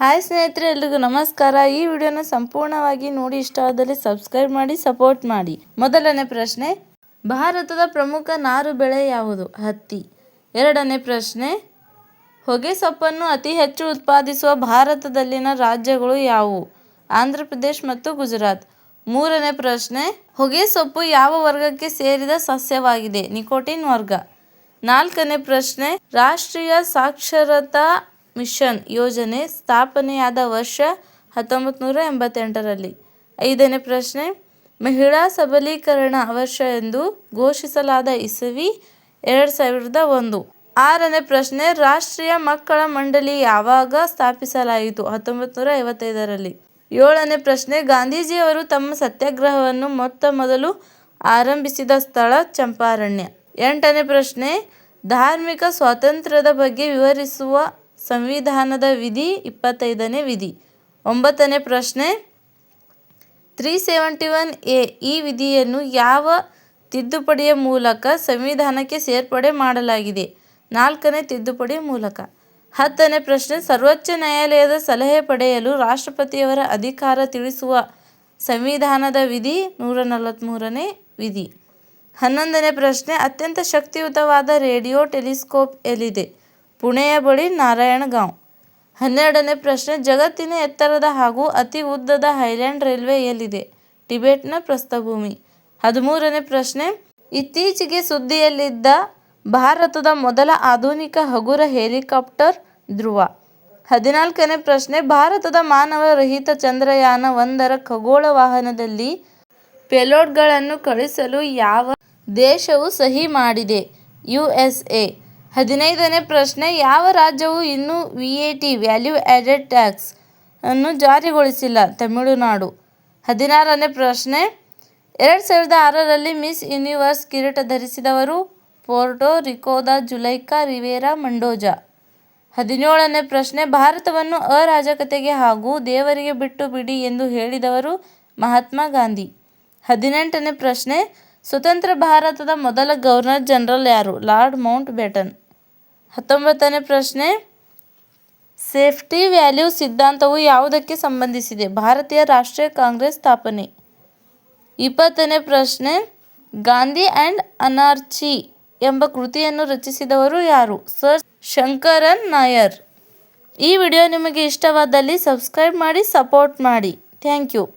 Hi ಸ್ನೇಹಿತರೆ, ಎಲ್ರಿಗೂ ನಮಸ್ಕಾರ. ಈ ವಿಡಿಯೋನ ಸಂಪೂರ್ಣವಾಗಿ ನೋಡಿ ಇಷ್ಟವಾದಲ್ಲಿ ಸಬ್ಸ್ಕ್ರೈಬ್ ಮಾಡಿ, ಸಪೋರ್ಟ್ ಮಾಡಿ. ಮೊದಲನೇ ಪ್ರಶ್ನೆ, ಭಾರತದ ಪ್ರಮುಖ ನಾರು ಬೆಳೆ ಯಾವುದು? ಹತ್ತಿ. ಎರಡನೇ ಪ್ರಶ್ನೆ, ಹೊಗೆ ಸೊಪ್ಪನ್ನು ಅತಿ ಹೆಚ್ಚು ಉತ್ಪಾದಿಸುವ ಭಾರತದಲ್ಲಿನ ರಾಜ್ಯಗಳು ಯಾವುವು? ಆಂಧ್ರ ಪ್ರದೇಶ್ ಮತ್ತು ಗುಜರಾತ್. ಮೂರನೇ ಪ್ರಶ್ನೆ, ಹೊಗೆ ಸೊಪ್ಪು ಯಾವ ವರ್ಗಕ್ಕೆ ಸೇರಿದ ಸಸ್ಯವಾಗಿದೆ? ನಿಕೋಟಿನ್ ವರ್ಗ. ನಾಲ್ಕನೇ ಪ್ರಶ್ನೆ, ರಾಷ್ಟ್ರೀಯ ಸಾಕ್ಷರತಾ ಮಿಷನ್ ಯೋಜನೆ ಸ್ಥಾಪನೆಯಾದ ವರ್ಷ ಹತ್ತೊಂಬತ್ತು ನೂರ ಎಂಬತ್ತೆಂಟರಲ್ಲಿ. ಐದನೇ ಪ್ರಶ್ನೆ, ಮಹಿಳಾ ಸಬಲೀಕರಣ ವರ್ಷ ಎಂದು ಘೋಷಿಸಲಾದ ಇಸವಿ ಎರಡು ಸಾವಿರದ ಒಂದು. ಆರನೇ ಪ್ರಶ್ನೆ, ರಾಷ್ಟ್ರೀಯ ಮಕ್ಕಳ ಮಂಡಳಿ ಯಾವಾಗ ಸ್ಥಾಪಿಸಲಾಯಿತು ಹತ್ತೊಂಬತ್ತು ನೂರ ಐವತ್ತೈದರಲ್ಲಿ? ಏಳನೇ ಪ್ರಶ್ನೆ, ಗಾಂಧೀಜಿಯವರು ತಮ್ಮ ಸತ್ಯಾಗ್ರಹವನ್ನು ಮೊತ್ತ ಮೊದಲು ಆರಂಭಿಸಿದ ಸ್ಥಳ ಚಂಪಾರಣ್ಯ. ಎಂಟನೇ ಪ್ರಶ್ನೆ, ಧಾರ್ಮಿಕ ಸ್ವಾತಂತ್ರ್ಯದ ಬಗ್ಗೆ ವಿವರಿಸುವ ಸಂವಿಧಾನದ ವಿಧಿ ಇಪ್ಪತ್ತೈದನೇ ವಿಧಿ. ಒಂಬತ್ತನೇ ಪ್ರಶ್ನೆ. ತ್ರೀ ಸೆವೆಂಟಿ ಒನ್ ಎ ಈ ವಿಧಿಯನ್ನು ಯಾವ ತಿದ್ದುಪಡಿಯ ಮೂಲಕ ಸಂವಿಧಾನಕ್ಕೆ ಸೇರ್ಪಡೆ ಮಾಡಲಾಗಿದೆ? ನಾಲ್ಕನೇ ತಿದ್ದುಪಡಿ ಮೂಲಕ. ಹತ್ತನೇ ಪ್ರಶ್ನೆ. ಸರ್ವೋಚ್ಚ ನ್ಯಾಯಾಲಯದ ಸಲಹೆ ಪಡೆಯಲು ರಾಷ್ಟ್ರಪತಿಯವರ ಅಧಿಕಾರ ತಿಳಿಸುವ ಸಂವಿಧಾನದ ವಿಧಿ ನೂರ ನಲವತ್ತ್ಮೂರನೇ ವಿಧಿ. ಹನ್ನೊಂದನೇ ಪ್ರಶ್ನೆ. ಅತ್ಯಂತ ಶಕ್ತಿಯುತವಾದ ರೇಡಿಯೋ ಟೆಲಿಸ್ಕೋಪ್ ಎಲ್ಲಿದೆ? ಪುಣೆಯ ಬಳಿ ನಾರಾಯಣಗಾಂವ್. ಹನ್ನೆರಡನೇ ಪ್ರಶ್ನೆ, ಜಗತ್ತಿನ ಎತ್ತರದ ಹಾಗೂ ಅತಿ ಉದ್ದದ ಹೈಲ್ಯಾಂಡ್ ರೈಲ್ವೆ ಎಲ್ಲಿದೆ? ಟಿಬೆಟ್ನ ಪ್ರಸ್ಥಭೂಮಿ. ಹದಿಮೂರನೇ ಪ್ರಶ್ನೆ, ಇತ್ತೀಚೆಗೆ ಸುದ್ದಿಯಲ್ಲಿದ್ದ ಭಾರತದ ಮೊದಲ ಆಧುನಿಕ ಹಗುರ ಹೆಲಿಕಾಪ್ಟರ್ ಧ್ರುವ. ಹದಿನಾಲ್ಕನೇ ಪ್ರಶ್ನೆ, ಭಾರತದ ಮಾನವ ರಹಿತ ಚಂದ್ರಯಾನ ಒಂದರ ಖಗೋಳ ವಾಹನದಲ್ಲಿ ಪೆಲೋಡ್ಗಳನ್ನು ಕಳಿಸಲು ಯಾವ ದೇಶವು ಸಹಿ ಮಾಡಿದೆ? ಯುಎಸ್ಎ ಹದಿನೈದನೇ ಪ್ರಶ್ನೆ, ಯಾವ ರಾಜ್ಯವು ಇನ್ನೂ ಟಿ ವ್ಯಾಲ್ಯೂ ಆ್ಯಡೆಡ್ ಟ್ಯಾಕ್ಸ್ ಅನ್ನು ಜಾರಿಗೊಳಿಸಿಲ್ಲ? ತಮಿಳುನಾಡು. ಹದಿನಾರನೇ ಪ್ರಶ್ನೆ, ಎರಡು ಸಾವಿರದ ಆರರಲ್ಲಿ ಮಿಸ್ ಯೂನಿವರ್ಸ್ ಕಿರೀಟ ಧರಿಸಿದವರು ಪೋರ್ಟೊ ರಿಕೋದ, ಜುಲೈಕಾ ರಿವೇರಾ, ಮಂಡೋಜಾ. ಹದಿನೇಳನೇ ಪ್ರಶ್ನೆ, ಭಾರತವನ್ನು ಅರಾಜಕತೆಗೆ ಹಾಗೂ ದೇವರಿಗೆ ಬಿಟ್ಟು ಬಿಡಿ ಎಂದು ಹೇಳಿದವರು ಮಹಾತ್ಮ ಗಾಂಧಿ. ಹದಿನೆಂಟನೇ ಪ್ರಶ್ನೆ ಸ್ವತಂತ್ರ ಭಾರತದ ಮೊದಲ ಗವರ್ನರ್ ಜನರಲ್ ಯಾರು? ಲಾರ್ಡ್ ಮೌಂಟ್ ಬೇಟನ್ ಹತ್ತೊಂಬತ್ತನೇ ಪ್ರಶ್ನೆ. ಸೇಫ್ಟಿ ವ್ಯಾಲ್ಯೂ ಸಿದ್ಧಾಂತವು ಯಾವುದಕ್ಕೆ ಸಂಬಂಧಿಸಿದೆ? ಭಾರತೀಯ ರಾಷ್ಟ್ರೀಯ ಕಾಂಗ್ರೆಸ್ ಸ್ಥಾಪನೆ. ಇಪ್ಪತ್ತನೇ ಪ್ರಶ್ನೆ. ಗಾಂಧಿ ಆ್ಯಂಡ್ ಅನಾರ್ಚಿ ಎಂಬ ಕೃತಿಯನ್ನು ರಚಿಸಿದವರು ಯಾರು? ಸರ್ ಶಂಕರನ್ ನಾಯರ್. ಈ ವಿಡಿಯೋ ನಿಮಗೆ ಇಷ್ಟವಾದಲ್ಲಿ ಸಬ್ಸ್ಕ್ರೈಬ್ ಮಾಡಿ, ಸಪೋರ್ಟ್ ಮಾಡಿ. Thank you.